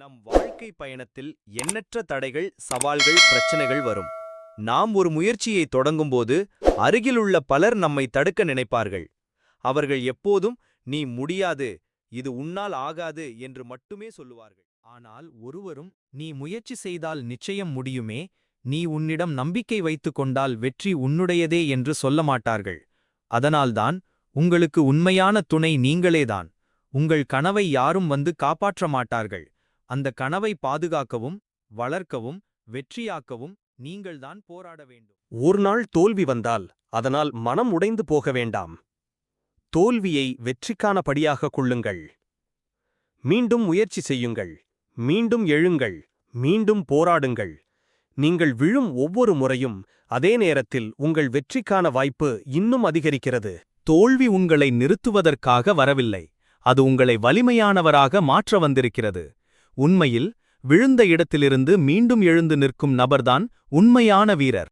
நம் வாழ்க்கை பயணத்தில் எண்ணற்ற தடைகள் சவால்கள் பிரச்சனைகள் வரும். நாம் ஒரு முயற்சியை தொடங்கும்போது அருகிலுள்ள பலர் நம்மை தடுக்க நினைப்பார்கள். அவர்கள் எப்போதும் நீ முடியாது இது உன்னால் ஆகாது என்று மட்டுமே சொல்லுவார்கள். ஆனால் ஒருவரும் நீ முயற்சி செய்தால் நிச்சயம் முடியுமே நீ உன்னிடம் நம்பிக்கை வைத்துக் கொண்டால் வெற்றி உன்னுடையதே என்று சொல்ல மாட்டார்கள். அதனால்தான் உங்களுக்கு உண்மையான துணை நீங்களேதான். உங்கள் கனவை யாரும் வந்து காப்பாற்ற மாட்டார்கள். அந்த கனவை பாதுகாக்கவும் வளர்க்கவும் வெற்றியாக்கவும் நீங்கள்தான் போராட வேண்டும். ஒரு நாள் தோல்வி வந்தால் அதனால் மனம் உடைந்து போக வேண்டாம். தோல்வியை வெற்றிக்கான படியாகக் கொள்ளுங்கள். மீண்டும் முயற்சி செய்யுங்கள். மீண்டும் எழுங்கள். மீண்டும் போராடுங்கள். நீங்கள் விழும் ஒவ்வொரு முறையும் அதே நேரத்தில் உங்கள் வெற்றிக்கான வாய்ப்பு இன்னும் அதிகரிக்கிறது. தோல்வி உங்களை நிறுத்துவதற்காக வரவில்லை. அது உங்களை வலிமையானவராக மாற்ற வந்திருக்கிறது. உண்மையில் விழுந்த இடத்திலிருந்து மீண்டும் எழுந்து நிற்கும் நபர்தான் உண்மையான வீரர்.